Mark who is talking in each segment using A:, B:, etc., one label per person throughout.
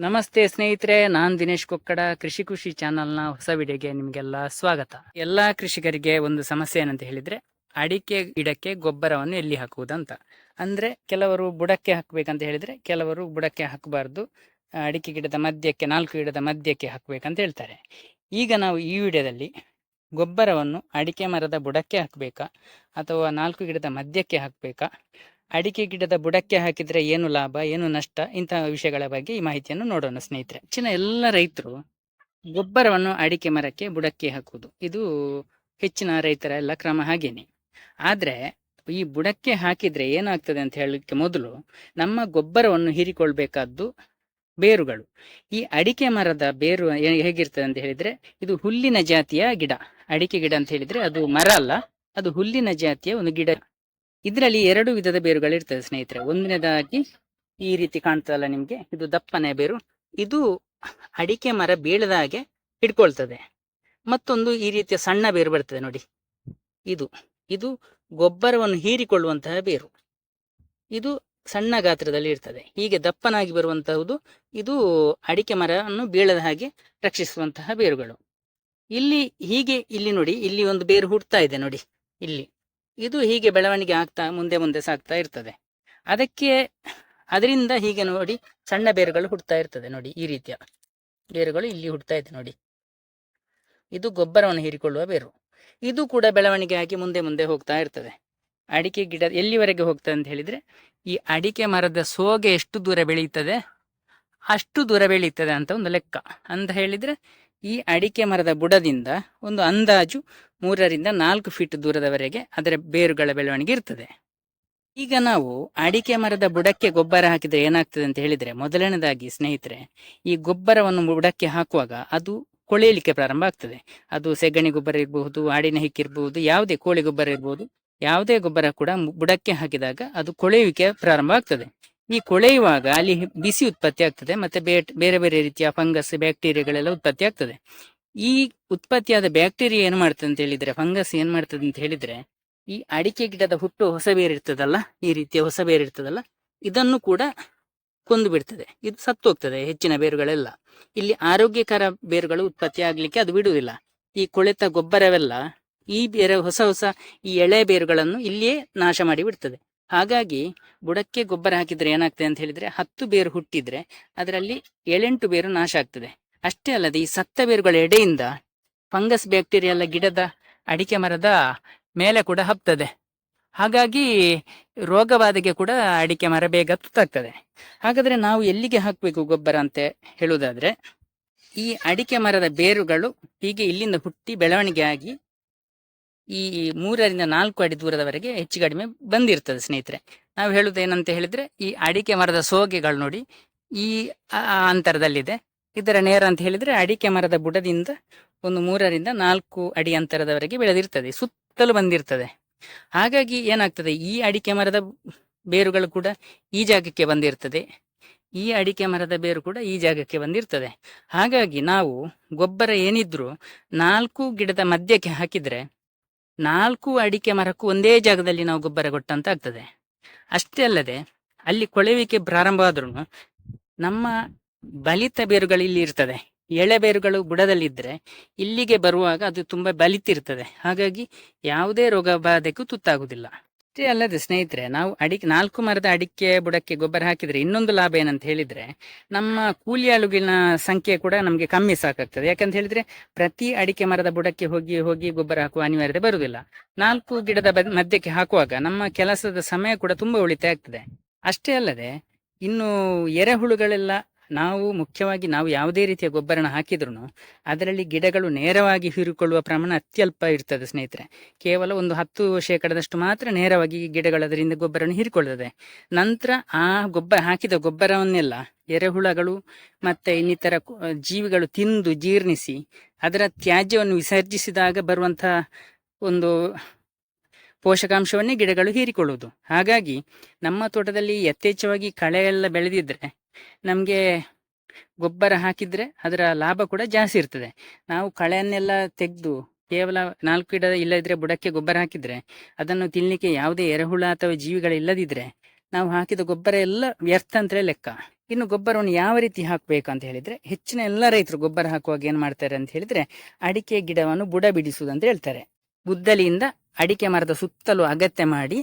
A: ನಮಸ್ತೆ ಸ್ನೇಹಿತರೆ, ನಾನ್ ದಿನೇಶ್ ಕೊಕ್ಕಡ, ಕೃಷಿ ಖುಷಿ ಚಾನಲ್ನ ಹೊಸ ವಿಡಿಯೋಗೆ ನಿಮಗೆಲ್ಲ ಸ್ವಾಗತ. ಎಲ್ಲಾ ಕೃಷಿಕರಿಗೆ ಒಂದು ಸಮಸ್ಯೆ ಏನಂತ ಹೇಳಿದ್ರೆ, ಅಡಿಕೆ ಗಿಡಕ್ಕೆ ಗೊಬ್ಬರವನ್ನು ಎಲ್ಲಿ ಹಾಕುವುದಂತ. ಅಂದ್ರೆ ಕೆಲವರು ಬುಡಕ್ಕೆ ಹಾಕಬೇಕಂತ ಹೇಳಿದ್ರೆ, ಕೆಲವರು ಬುಡಕ್ಕೆ ಹಾಕಬಾರ್ದು, ಅಡಿಕೆ ಗಿಡದ ಮಧ್ಯಕ್ಕೆ, ನಾಲ್ಕು ಗಿಡದ ಮಧ್ಯಕ್ಕೆ ಹಾಕಬೇಕಂತ ಹೇಳ್ತಾರೆ. ಈಗ ನಾವು ಈ ವಿಡಿಯೋದಲ್ಲಿ ಗೊಬ್ಬರವನ್ನು ಅಡಿಕೆ ಮರದ ಬುಡಕ್ಕೆ ಹಾಕಬೇಕಾ, ಅಥವಾ ನಾಲ್ಕು ಗಿಡದ ಮಧ್ಯಕ್ಕೆ ಹಾಕಬೇಕಾ ಅಡಿಕೆ ಗಿಡದ ಬುಡಕ್ಕೆ ಹಾಕಿದ್ರೆ ಏನು ಲಾಭ, ಏನು ನಷ್ಟ? ಇಂತಹ ವಿಷಯಗಳ ಬಗ್ಗೆ ಈ ಮಾಹಿತಿಯನ್ನು ನೋಡೋಣ ಸ್ನೇಹಿತರೆ. ಹೆಚ್ಚಿನ ಎಲ್ಲ ರೈತರು ಗೊಬ್ಬರವನ್ನು ಅಡಿಕೆ ಮರಕ್ಕೆ, ಬುಡಕ್ಕೆ ಹಾಕುವುದು. ಇದು ಹೆಚ್ಚಿನ ರೈತರ ಎಲ್ಲ ಕ್ರಮ ಹಾಗೇನೆ. ಆದ್ರೆ ಈ ಬುಡಕ್ಕೆ ಹಾಕಿದ್ರೆ ಏನಾಗ್ತದೆ ಅಂತ ಹೇಳಲಿಕ್ಕೆ ಮೊದಲು ನಮ್ಮ ಗೊಬ್ಬರವನ್ನು ಹೀರಿಕೊಳ್ಬೇಕಾದ್ದು ಬೇರುಗಳು. ಈ ಅಡಿಕೆ ಮರದ ಬೇರು ಹೇಗಿರ್ತದೆ ಅಂತ ಹೇಳಿದ್ರೆ ಇದು ಹುಲ್ಲಿನ ಜಾತಿಯ ಗಿಡ. ಅಡಿಕೆ ಗಿಡ ಅಂತ ಹೇಳಿದ್ರೆ ಅದು ಮರ ಅಲ್ಲ, ಅದು ಹುಲ್ಲಿನ ಜಾತಿಯ ಒಂದು ಗಿಡ. ಇದರಲ್ಲಿ ಎರಡು ವಿಧದ ಬೇರುಗಳು ಇರ್ತದೆ ಸ್ನೇಹಿತರೆ. ಒಂದನೇದಾಗಿ ಈ ರೀತಿ ಕಾಣ್ತದಲ್ಲ ನಿಮ್ಗೆ? ಇದು ದಪ್ಪನೆ ಬೇರು. ಇದು ಅಡಿಕೆ ಮರ ಬೀಳದ ಹಾಗೆ ಹಿಡ್ಕೊಳ್ತದೆ. ಮತ್ತೊಂದು ಈ ರೀತಿಯ ಸಣ್ಣ ಬೇರು ಬರ್ತದೆ ನೋಡಿ. ಇದು. ಇದು ಗೊಬ್ಬರವನ್ನು ಹೀರಿಕೊಳ್ಳುವಂತಹ ಬೇರು. ಇದು ಸಣ್ಣ ಗಾತ್ರದಲ್ಲಿ ಇರ್ತದೆ. ಹೀಗೆ ದಪ್ಪನಾಗಿ ಬರುವಂತಹುದು ಇದು ಅಡಿಕೆ ಮರವನ್ನು ಬೀಳದ ಹಾಗೆ ರಕ್ಷಿಸುವಂತಹ ಬೇರುಗಳು. ಇಲ್ಲಿ ಹೀಗೆ ಇಲ್ಲಿ ನೋಡಿ, ಇಲ್ಲಿ ಒಂದು ಬೇರು ಹುಡ್ತಾ ಇದೆ ನೋಡಿ. ಇಲ್ಲಿ. ಇದು ಹೀಗೆ ಬೆಳವಣಿಗೆ ಆಗ್ತಾ, ಮುಂದೆ ಮುಂದೆ ಸಾಗ್ತಾ ಇರ್ತದೆ. ಅದಕ್ಕೆ ಅದರಿಂದ ಹೀಗೆ ನೋಡಿ ಸಣ್ಣ ಬೇರುಗಳು ಹುಡ್ತಾ ಇರ್ತದೆ ನೋಡಿ ಈ ರೀತಿಯ. ಬೇರುಗಳು ಇಲ್ಲಿ ಹುಡ್ತಾ ಇದೆ ನೋಡಿ. ಇದು ಗೊಬ್ಬರವನ್ನು ಹೀರಿಕೊಳ್ಳುವ ಬೇರು. ಇದು ಕೂಡ ಬೆಳವಣಿಗೆ ಆಗಿ ಮುಂದೆ ಮುಂದೆ ಹೋಗ್ತಾ ಇರ್ತದೆ. ಅಡಿಕೆ ಗಿಡ ಎಲ್ಲಿವರೆಗೆ ಹೋಗ್ತದೆ ಅಂತ ಹೇಳಿದ್ರೆ, ಈ ಅಡಿಕೆ ಮರದ ಸೋಗೆ ಎಷ್ಟು ದೂರ ಬೆಳೆಯುತ್ತದೆ ಅಷ್ಟು ದೂರ ಬೆಳೆಯುತ್ತದೆ ಅಂತ ಒಂದು ಲೆಕ್ಕ. ಅಂತ ಹೇಳಿದ್ರೆ ಈ ಅಡಿಕೆ ಮರದ ಬುಡದಿಂದ ಒಂದು ಅಂದಾಜು ಮೂರರಿಂದ ನಾಲ್ಕು ಫೀಟ್ ದೂರದವರೆಗೆ ಅದರ ಬೇರುಗಳ ಬೆಳವಣಿಗೆ ಇರ್ತದೆ. ಈಗ ನಾವು ಅಡಿಕೆ ಮರದ ಬುಡಕ್ಕೆ ಗೊಬ್ಬರ ಹಾಕಿದರೆ ಏನಾಗ್ತದೆ ಅಂತ ಹೇಳಿದ್ರೆ ಮೊದಲನೇದಾಗಿ ಸ್ನೇಹಿತರೆ, ಈ ಗೊಬ್ಬರವನ್ನು ಬುಡಕ್ಕೆ ಹಾಕುವಾಗ ಅದು ಕೊಳೆಯಲಿಕ್ಕೆ ಪ್ರಾರಂಭ ಆಗ್ತದೆ. ಅದು ಸೆಗಣಿ ಗೊಬ್ಬರ ಇರಬಹುದು ಆಡಿನ ಹಿಕ್ಕಿರಬಹುದು ಯಾವುದೇ ಕೋಳಿ ಗೊಬ್ಬರ ಇರಬಹುದು ಯಾವುದೇ ಗೊಬ್ಬರ ಕೂಡ ಬುಡಕ್ಕೆ ಹಾಕಿದಾಗ ಅದು ಕೊಳೆಯುವಿಕೆ ಪ್ರಾರಂಭ ಆಗ್ತದೆ. ಈ ಕೊಳೆಯುವಾಗ ಅಲ್ಲಿ ಬಿಸಿ ಉತ್ಪತ್ತಿ ಆಗ್ತದೆ, ಮತ್ತೆ ಬೇರೆ ಬೇರೆ ರೀತಿಯ ಫಂಗಸ್, ಬ್ಯಾಕ್ಟೀರಿಯಾಗಳೆಲ್ಲ ಉತ್ಪತ್ತಿ ಆಗ್ತದೆ. ಈ ಉತ್ಪತ್ತಿಯಾದ ಬ್ಯಾಕ್ಟೀರಿಯಾ ಏನು ಮಾಡ್ತದೆ ಅಂತ ಹೇಳಿದ್ರೆ, ಫಂಗಸ್ ಏನ್ ಮಾಡ್ತದೆ ಅಂತ ಹೇಳಿದ್ರೆ, ಈ ಅಡಿಕೆ ಗಿಡದ ಹುಟ್ಟು ಹೊಸ ಬೇರು ಇರ್ತದಲ್ಲ, ಈ ರೀತಿಯ ಹೊಸ ಬೇರು ಇರ್ತದಲ್ಲ, ಇದನ್ನು ಕೂಡ ಕೊಂದು ಬಿಡ್ತದೆ. ಇದು ಸತ್ತು ಹೋಗ್ತದೆ ಹೆಚ್ಚಿನ ಬೇರುಗಳೆಲ್ಲ. ಇಲ್ಲಿ ಆರೋಗ್ಯಕರ ಬೇರುಗಳು ಉತ್ಪತ್ತಿ ಆಗ್ಲಿಕ್ಕೆ ಅದು ಬಿಡುವುದಿಲ್ಲ. ಈ ಕೊಳೆತ ಗೊಬ್ಬರವೆಲ್ಲ ಈ ಬೇರೆ ಹೊಸ ಹೊಸ ಈ ಎಳೆ ಬೇರುಗಳನ್ನು ಇಲ್ಲಿಯೇ ನಾಶ ಮಾಡಿ ಬಿಡ್ತದೆ. ಹಾಗಾಗಿ ಬುಡಕ್ಕೆ ಗೊಬ್ಬರ ಹಾಕಿದ್ರೆ ಏನಾಗ್ತದೆ ಅಂತ ಹೇಳಿದ್ರೆ ಹತ್ತು ಬೇರು ಹುಟ್ಟಿದ್ರೆ ಅದರಲ್ಲಿ ಏಳೆಂಟು ಬೇರು ನಾಶ ಆಗ್ತದೆ. ಅಷ್ಟೇ ಅಲ್ಲದೆ ಈ ಸತ್ತ ಬೇರುಗಳ ಎಡೆಯಿಂದ ಫಂಗಸ್ ಬ್ಯಾಕ್ಟೀರಿಯಾ ಎಲ್ಲ ಗಿಡದ ಅಡಿಕೆ ಮರದ ಮೇಲೆ ಕೂಡ ಹಬ್ತದೆ ಹಾಗಾಗಿ ರೋಗವಾದಿಗೆ ಕೂಡ ಅಡಿಕೆ ಮರ ಬೇಗ ತುತ್ತಾಗ್ತದೆ. ಹಾಗಾದ್ರೆ ನಾವು ಎಲ್ಲಿಗೆ ಹಾಕಬೇಕು ಗೊಬ್ಬರ ಅಂತ ಹೇಳುವುದಾದ್ರೆ ಈ ಅಡಿಕೆ ಮರದ ಬೇರುಗಳು ಹೀಗೆ ಇಲ್ಲಿಂದ ಹುಟ್ಟಿ ಬೆಳವಣಿಗೆ ಆಗಿ ಈ ಮೂರರಿಂದ ನಾಲ್ಕು ಅಡಿ ದೂರದವರೆಗೆ ಹೆಚ್ಚು ಕಡಿಮೆ ಬಂದಿರ್ತದೆ, ಸ್ನೇಹಿತರೆ. ನಾವು ಹೇಳುದು ಏನಂತ ಹೇಳಿದ್ರೆ, ಈ ಅಡಿಕೆ ಮರದ ಸೋಗೆಗಳು ನೋಡಿ, ಈ ಅಂತರದಲ್ಲಿದೆ. ಇದರ ನೇರ ಅಂತ ಹೇಳಿದ್ರೆ, ಅಡಿಕೆ ಮರದ ಬುಡದಿಂದ ಒಂದು ಮೂರರಿಂದ ನಾಲ್ಕು ಅಡಿ ಅಂತರದವರೆಗೆ ಬೆಳೆದಿರ್ತದೆ, ಸುತ್ತಲೂ ಬಂದಿರ್ತದೆ. ಹಾಗಾಗಿ ಏನಾಗ್ತದೆ, ಈ ಅಡಿಕೆ ಮರದ ಬೇರುಗಳು ಕೂಡ ಈ ಜಾಗಕ್ಕೆ ಬಂದಿರ್ತದೆ. ಈ ಅಡಿಕೆ ಮರದ ಬೇರು ಕೂಡ ಈ ಜಾಗಕ್ಕೆ ಬಂದಿರ್ತದೆ. ಹಾಗಾಗಿ ನಾವು ಗೊಬ್ಬರ ಏನಿದ್ರು ನಾಲ್ಕು ಗಿಡದ ಮಧ್ಯಕ್ಕೆ ಹಾಕಿದ್ರೆ ನಾಲ್ಕು ಅಡಿಕೆ ಮರಕ್ಕೂ ಒಂದೇ ಜಾಗದಲ್ಲಿ ನಾವು ಗೊಬ್ಬರ ಕೊಟ್ಟಂತ ಆಗ್ತದೆ ಅಷ್ಟೇ ಅಲ್ಲದೆ, ಅಲ್ಲಿ ಕೊಳೆಯುವಿಕೆ ಪ್ರಾರಂಭ ಆದ್ರೂ ನಮ್ಮ ಬಲಿತ ಬೇರುಗಳು ಇಲ್ಲಿ ಇರ್ತದೆ. ಎಳೆ ಬೇರುಗಳು ಬುಡದಲ್ಲಿದ್ದರೆ ಇಲ್ಲಿಗೆ ಬರುವಾಗ ಅದು ತುಂಬಾ ಬಲಿತಿರ್ತದೆ. ಹಾಗಾಗಿ ಯಾವುದೇ ರೋಗ ಬಾಧೆಗೂ ತುತ್ತಾಗುದಿಲ್ಲ. ಅಷ್ಟೇ ಅಲ್ಲದೆ ಸ್ನೇಹಿತರೆ, ನಾವು ಅಡಿಕೆ, ನಾಲ್ಕು ಮರದ ಅಡಿಕೆ ಬುಡಕ್ಕೆ ಗೊಬ್ಬರ ಹಾಕಿದ್ರೆ ಇನ್ನೊಂದು ಲಾಭ ಏನಂತ ಹೇಳಿದ್ರೆ, ನಮ್ಮ ಕೂಲಿ ಅಳುಗಿನ ಸಂಖ್ಯೆ ಕೂಡ ನಮಗೆ ಕಮ್ಮಿ ಸಾಕಾಗ್ತದೆ. ಯಾಕಂತ ಹೇಳಿದ್ರೆ ಪ್ರತಿ ಅಡಿಕೆ ಮರದ ಬುಡಕ್ಕೆ ಹೋಗಿ ಹೋಗಿ ಗೊಬ್ಬರ ಹಾಕುವ ಅನಿವಾರ್ಯತೆ ಬರುವುದಿಲ್ಲ. ನಾಲ್ಕು ಗಿಡದ ಮಧ್ಯಕ್ಕೆ ಹಾಕುವಾಗ ನಮ್ಮ ಕೆಲಸದ ಸಮಯ ಕೂಡ ತುಂಬಾ ಉಳಿತಾಯ ಆಗ್ತದೆ. ಅಷ್ಟೇ ಅಲ್ಲದೆ, ಇನ್ನು ಎರೆಹುಳುಗಳೆಲ್ಲ ನಾವು ಮುಖ್ಯವಾಗಿ ನಾವು ಯಾವುದೇ ರೀತಿಯ ಗೊಬ್ಬರನ ಹಾಕಿದ್ರು ಅದರಲ್ಲಿ ಗಿಡಗಳು ನೇರವಾಗಿ ಹೀರಿಕೊಳ್ಳುವ ಪ್ರಮಾಣ ಅತ್ಯಲ್ಪ ಇರ್ತದೆ ಸ್ನೇಹಿತರೆ. ಕೇವಲ ಒಂದು ಹತ್ತು ಶೇಕಡದಷ್ಟು ಮಾತ್ರ ನೇರವಾಗಿ ಗಿಡಗಳು ಅದರಿಂದ ಗೊಬ್ಬರವನ್ನು ಹೀರಿಕೊಳ್ಳುತ್ತದೆ. ನಂತರ ಆ ಗೊಬ್ಬರ, ಹಾಕಿದ ಗೊಬ್ಬರವನ್ನೆಲ್ಲ ಎರೆಹುಳಗಳು ಮತ್ತೆ ಇನ್ನಿತರ ಜೀವಿಗಳು ತಿಂದು ಜೀರ್ಣಿಸಿ ಅದರ ತ್ಯಾಜ್ಯವನ್ನು ವಿಸರ್ಜಿಸಿದಾಗ ಬರುವಂತಹ ಒಂದು ಪೋಷಕಾಂಶವನ್ನೇ ಗಿಡಗಳು ಹೀರಿಕೊಳ್ಳುವುದು. ಹಾಗಾಗಿ ನಮ್ಮ ತೋಟದಲ್ಲಿ ಯಥೇಚ್ಛವಾಗಿ ಕಳೆ ಎಲ್ಲ ಬೆಳೆದಿದ್ರೆ ನಮಗೆ ಗೊಬ್ಬರ ಹಾಕಿದ್ರೆ ಅದರ ಲಾಭ ಕೂಡ ಜಾಸ್ತಿ ಇರ್ತದೆ. ನಾವು ಕಳೆಯನ್ನೆಲ್ಲ ತೆಗೆದು ಕೇವಲ ನಾಲ್ಕು ಗಿಡ ಇಲ್ಲದಿದ್ರೆ ಬುಡಕ್ಕೆ ಗೊಬ್ಬರ ಹಾಕಿದ್ರೆ ಅದನ್ನು ತಿನ್ಲಿಕ್ಕೆ ಯಾವುದೇ ಎರೆಹುಳ ಅಥವಾ ಜೀವಿಗಳಿಲ್ಲದಿದ್ರೆ ನಾವು ಹಾಕಿದ ಗೊಬ್ಬರ ಎಲ್ಲ ವ್ಯರ್ಥ ಅಂತಲೇ ಲೆಕ್ಕ. ಇನ್ನು ಗೊಬ್ಬರವನ್ನು ಯಾವ ರೀತಿ ಹಾಕಬೇಕು ಅಂತ ಹೇಳಿದ್ರೆ ಹೆಚ್ಚಿನ ಎಲ್ಲ ರೈತರು ಗೊಬ್ಬರ ಹಾಕುವಾಗ ಏನು ಮಾಡ್ತಾರೆ ಅಂತ ಹೇಳಿದ್ರೆ ಅಡಿಕೆ ಗಿಡವನ್ನು ಬುಡ ಬಿಡಿಸುವುದು ಅಂತ ಹೇಳ್ತಾರೆ. ಗುದ್ದಲಿಯಿಂದ ಅಡಿಕೆ ಮರದ ಸುತ್ತಲೂ ಅಗತ್ಯ ಮಾಡಿ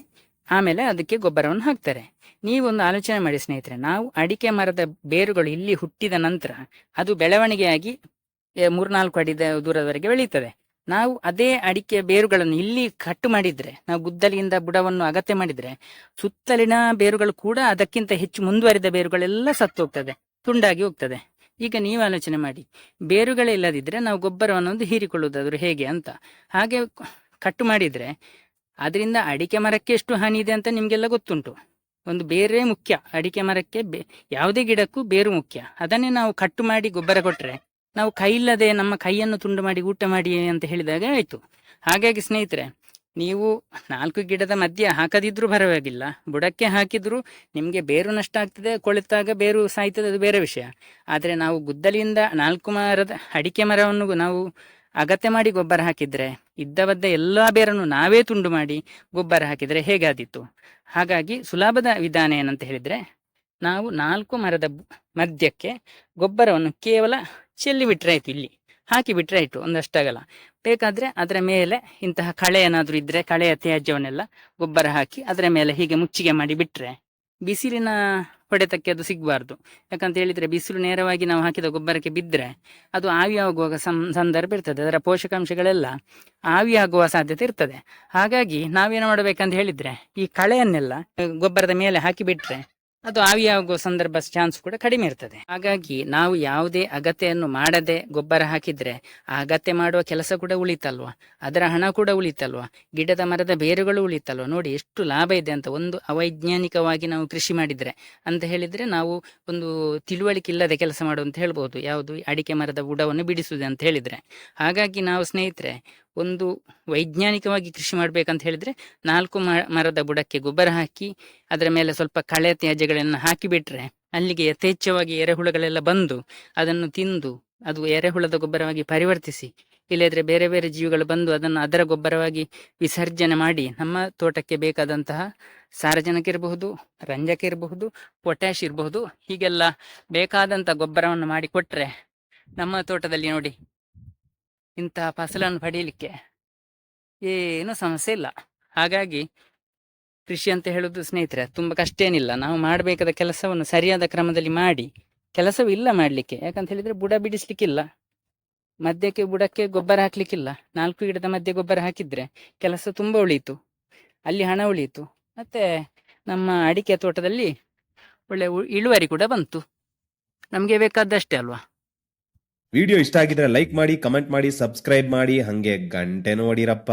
A: ಆಮೇಲೆ ಅದಕ್ಕೆ ಗೊಬ್ಬರವನ್ನು ಹಾಕ್ತಾರೆ. ನೀವೊಂದು ಆಲೋಚನೆ ಮಾಡಿ ಸ್ನೇಹಿತರೆ, ನಾವು ಅಡಿಕೆ ಮರದ ಬೇರುಗಳು ಇಲ್ಲಿ ಹುಟ್ಟಿದ ನಂತರ ಅದು ಬೆಳವಣಿಗೆಯಾಗಿ ಮೂರ್ನಾಲ್ಕು ಅಡಿ ದೂರದವರೆಗೆ ಬೆಳೀತದೆ. ನಾವು ಅದೇ ಅಡಿಕೆ ಬೇರುಗಳನ್ನು ಇಲ್ಲಿ ಕಟ್ಟು ಮಾಡಿದ್ರೆ, ನಾವು ಗುದ್ದಲಿಯಿಂದ ಬುಡವನ್ನು ಅಗತ್ಯ ಮಾಡಿದ್ರೆ, ಸುತ್ತಲಿನ ಬೇರುಗಳು ಕೂಡ ಅದಕ್ಕಿಂತ ಹೆಚ್ಚು ಮುಂದುವರಿದ ಬೇರುಗಳೆಲ್ಲ ಸತ್ತು ಹೋಗ್ತದೆ ತುಂಡಾಗಿ ಹೋಗ್ತದೆ. ಈಗ ನೀವು ಆಲೋಚನೆ ಮಾಡಿ, ಬೇರುಗಳೇ ಇಲ್ಲದಿದ್ರೆ ನಾವು ಗೊಬ್ಬರವನ್ನು ಒಂದು ಹೀರಿಕೊಳ್ಳುವುದಾದ್ರೂ ಹೇಗೆ ಅಂತ. ಹಾಗೆ ಕಟ್ಟು ಮಾಡಿದ್ರೆ ಅದರಿಂದ ಅಡಿಕೆ ಮರಕ್ಕೆ ಎಷ್ಟು ಹಾನಿ ಇದೆ ಅಂತ ನಿಮಗೆಲ್ಲ ಗೊತ್ತುಂಟು. ಒಂದು ಬೇರೆ ಮುಖ್ಯ, ಅಡಿಕೆ ಮರಕ್ಕೆ ಬೇ, ಯಾವುದೇ ಗಿಡಕ್ಕೂ ಬೇರು ಮುಖ್ಯ. ಅದನ್ನೇ ನಾವು ಕಟ್ಟು ಮಾಡಿ ಗೊಬ್ಬರ ಕೊಟ್ಟರೆ ನಾವು ಕೈ ಇಲ್ಲದೆ ನಮ್ಮ ಕೈಯನ್ನು ತುಂಡು ಮಾಡಿ ಊಟ ಮಾಡಿ ಅಂತ ಹೇಳಿದಾಗ ಆಯಿತು. ಹಾಗಾಗಿ ಸ್ನೇಹಿತರೆ, ನೀವು ನಾಲ್ಕು ಗಿಡದ ಮಧ್ಯೆ ಹಾಕದಿದ್ರೂ ಪರವಾಗಿಲ್ಲ. ಬುಡಕ್ಕೆ ಹಾಕಿದ್ರು ನಿಮಗೆ ಬೇರು ನಷ್ಟ ಆಗ್ತದೆ, ಕೊಳೆತಾಗ ಬೇರು ಸಾಯ್ತದೆ, ಅದು ಬೇರೆ ವಿಷಯ. ಆದರೆ ನಾವು ಗುದ್ದಲಿಯಿಂದ ನಾಲ್ಕು ಮರದ ಅಡಿಕೆ ಮರವನ್ನು ನಾವು ಅಗತ್ಯ ಮಾಡಿ ಗೊಬ್ಬರ ಹಾಕಿದ್ರೆ ಇದ್ದ ಬದ್ದ ಎಲ್ಲ ಬೇರನ್ನು ನಾವೇ ತುಂಡು ಮಾಡಿ ಗೊಬ್ಬರ ಹಾಕಿದ್ರೆ ಹೇಗಾದಿತ್ತು ಹಾಗಾಗಿ ಸುಲಭದ ವಿಧಾನ ಏನಂತ ಹೇಳಿದ್ರೆ, ನಾವು ನಾಲ್ಕು ಮರದ ಮಧ್ಯಕ್ಕೆ ಗೊಬ್ಬರವನ್ನು ಕೇವಲ ಚೆಲ್ಲಿ ಬಿಟ್ರೆ ಆಯ್ತು ಇಲ್ಲಿ. ಹಾಕಿ ಬಿಟ್ರೆ ಆಯ್ತು, ಒಂದಷ್ಟಾಗಲ್ಲ. ಬೇಕಾದ್ರೆ ಅದರ ಮೇಲೆ ಇಂತಹ ಕಳೆ ಏನಾದರೂ ಇದ್ರೆ, ಕಳೆಯ ತ್ಯಾಜ್ಯವನ್ನೆಲ್ಲ ಗೊಬ್ಬರ ಹಾಕಿ ಅದರ ಮೇಲೆ ಹೀಗೆ ಮುಚ್ಚಿಗೆ ಮಾಡಿ ಬಿಟ್ರೆ, ಬಿಸಿಲಿನ ಹೊಡೆತಕ್ಕೆ ಅದು ಸಿಗಬಾರ್ದು. ಯಾಕಂತ ಹೇಳಿದ್ರೆ ಬಿಸಿಲು ನೇರವಾಗಿ ನಾವು ಹಾಕಿದ ಗೊಬ್ಬರಕ್ಕೆ ಬಿದ್ದರೆ ಅದು ಆವಿಯಾಗುವಾಗ ಸಂ, ಸಂದರ್ಭ ಇರ್ತದೆ. ಅದರ ಪೋಷಕಾಂಶಗಳೆಲ್ಲ ಆವಿಯಾಗುವ ಸಾಧ್ಯತೆ ಇರ್ತದೆ. ಹಾಗಾಗಿ ನಾವೇನು ಮಾಡಬೇಕಂತ ಹೇಳಿದ್ರೆ ಈ ಕಳೆಯನ್ನೆಲ್ಲ ಗೊಬ್ಬರದ ಮೇಲೆ ಹಾಕಿ ಬಿಟ್ರೆ ಅದು ಆವಿಯಾಗುವ ಸಂದರ್ಭ ಚಾನ್ಸ್ ಕೂಡ ಕಡಿಮೆ ಇರ್ತದೆ. ಹಾಗಾಗಿ ನಾವು ಯಾವುದೇ ಅಗತ್ಯವನ್ನು ಮಾಡದೆ ಗೊಬ್ಬರ ಹಾಕಿದ್ರೆ ಆ ಅಗತ್ಯ ಮಾಡುವ ಕೆಲಸ ಕೂಡ ಉಳಿತಲ್ವಾ? ಅದರ ಹಣ ಕೂಡ ಉಳಿತಲ್ವಾ? ಗಿಡದ ಮರದ ಬೇರುಗಳು ಉಳಿತಲ್ವಾ? ನೋಡಿ ಎಷ್ಟು ಲಾಭ ಇದೆ ಅಂತ ಒಂದು ಅವೈಜ್ಞಾನಿಕವಾಗಿ ನಾವು ಕೃಷಿ ಮಾಡಿದ್ರೆ ಅಂತ ಹೇಳಿದ್ರೆ ನಾವು ಒಂದು ತಿಳುವಳಿಕೆ ಇಲ್ಲದೆ ಕೆಲಸ ಮಾಡು ಅಂತ ಹೇಳ್ಬೋದು. ಯಾವುದು ಅಡಿಕೆ ಮರದ ಬುಡವನ್ನು ಬಿಡಿಸುವುದು ಅಂತ ಹೇಳಿದ್ರೆ. ಹಾಗಾಗಿ ನಾವು ಸ್ನೇಹಿತರೆ ಒಂದು ವೈಜ್ಞಾನಿಕವಾಗಿ ಕೃಷಿ ಮಾಡ್ಬೇಕಂತ ಹೇಳಿದ್ರೆ ನಾಲ್ಕು ಮರದ ಬುಡಕ್ಕೆ ಗೊಬ್ಬರ ಹಾಕಿ ಅದರ ಮೇಲೆ ಸ್ವಲ್ಪ ಕಳೆ ತ್ಯಾಜ್ಯಗಳನ್ನು ಹಾಕಿಬಿಟ್ರೆ ಅಲ್ಲಿಗೆ ಯಥೇಚ್ಛವಾಗಿ ಎರೆಹುಳಗಳೆಲ್ಲ ಬಂದು ಅದನ್ನು ತಿಂದು ಅದು ಎರೆಹುಳದ ಗೊಬ್ಬರವಾಗಿ ಪರಿವರ್ತಿಸಿ, ಇಲ್ಲದ್ರೆ ಬೇರೆ ಬೇರೆ ಜೀವಿಗಳು ಬಂದು ಅದನ್ನು ಅದರ ಗೊಬ್ಬರವಾಗಿ ವಿಸರ್ಜನೆ ಮಾಡಿ ನಮ್ಮ ತೋಟಕ್ಕೆ ಬೇಕಾದಂತಹ ಸಾರಜನಕ ಇರಬಹುದು, ರಂಜಕ ಇರಬಹುದು, ಪೊಟ್ಯಾಶ್ ಇರಬಹುದು, ಹೀಗೆಲ್ಲ ಬೇಕಾದಂತಹ ಗೊಬ್ಬರವನ್ನು ಮಾಡಿ ಕೊಟ್ರೆ ನಮ್ಮ ತೋಟದಲ್ಲಿ ನೋಡಿ ಇಂತಹ ಫಸಲನ್ನು ಪಡೀಲಿಕ್ಕೆ ಏನು ಸಮಸ್ಯೆ ಇಲ್ಲ. ಹಾಗಾಗಿ ಕೃಷಿ ಅಂತ ಹೇಳೋದು ಸ್ನೇಹಿತರೆ ತುಂಬ ಕಷ್ಟ ಏನಿಲ್ಲ. ನಾವು ಮಾಡಬೇಕಾದ ಕೆಲಸವನ್ನು ಸರಿಯಾದ ಕ್ರಮದಲ್ಲಿ ಮಾಡಿ ಕೆಲಸವಿಲ್ಲ ಮಾಡಲಿಕ್ಕೆ. ಯಾಕಂತ ಹೇಳಿದ್ರೆ ಬುಡ ಬಿಡಿಸ್ಲಿಕ್ಕಿಲ್ಲ. ಮಧ್ಯಕ್ಕೆ ಬುಡಕ್ಕೆ ಗೊಬ್ಬರ ಹಾಕ್ಲಿಕ್ಕಿಲ್ಲ. ನಾಲ್ಕು ಗಿಡದ ಮಧ್ಯೆ ಗೊಬ್ಬರ ಹಾಕಿದ್ರೆ ಕೆಲಸ ತುಂಬ ಉಳೀತು ಅಲ್ಲಿ ಹಣ ಉಳೀತು ಮತ್ತೆ ನಮ್ಮ ಅಡಿಕೆ ತೋಟದಲ್ಲಿ ಒಳ್ಳೆ ಇಳುವರಿ ಕೂಡ ಬಂತು. ನಮಗೆ ಬೇಕಾದಷ್ಟೇ ಅಲ್ವಾ?
B: ವಿಡಿಯೋ ಇಷ್ಟ ಆಗಿದ್ರೆ ಲೈಕ್ ಮಾಡಿ ಕಮೆಂಟ್ ಮಾಡಿ ಸಬ್ಸ್ಕ್ರೈಬ್ ಮಾಡಿ. ಹಂಗೆ ಗಂಟೆನೂ ಹೊಡಿರಪ್ಪ